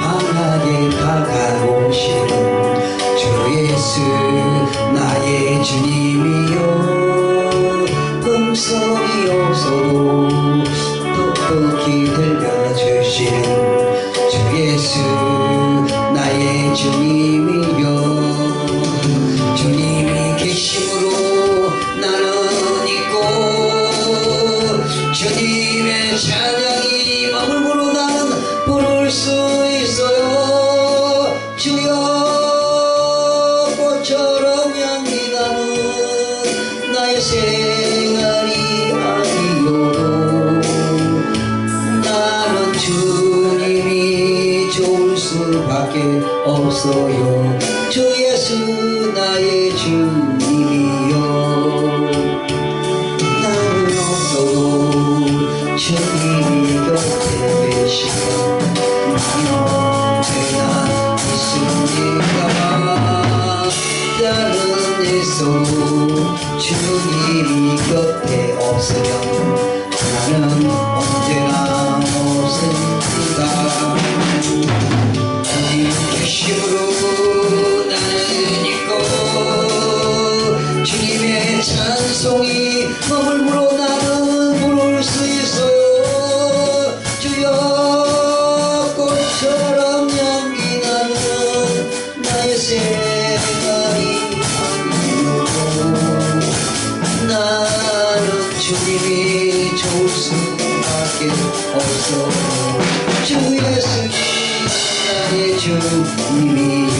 환하게 가가고 싶은 주 예수 나의 주님이여 음성이 없어도 똑똑히 들려주신 주 예수 나의 주님이여 주님이 계심으로 나는 있고 주님의 찬양이 머물고 부를 수 있어요. 주여 꽃처럼 향기 나는 나의 생활이 아니어도 나는 주님이 좋을 수밖에 없어요. 주 예수 나의 주님이요. 나는 없어도 주님 있어도 주님이 곁에 없으면 나는 언제나 없으니까? 주님 계심으로 나는 있고 주님의 찬송이 머물므로 나는 부를 수 있어요 주여 꽃처럼 향기 나는 나의 생 주님이 좋을 수밖에 없어. 주 예수 나의 주님이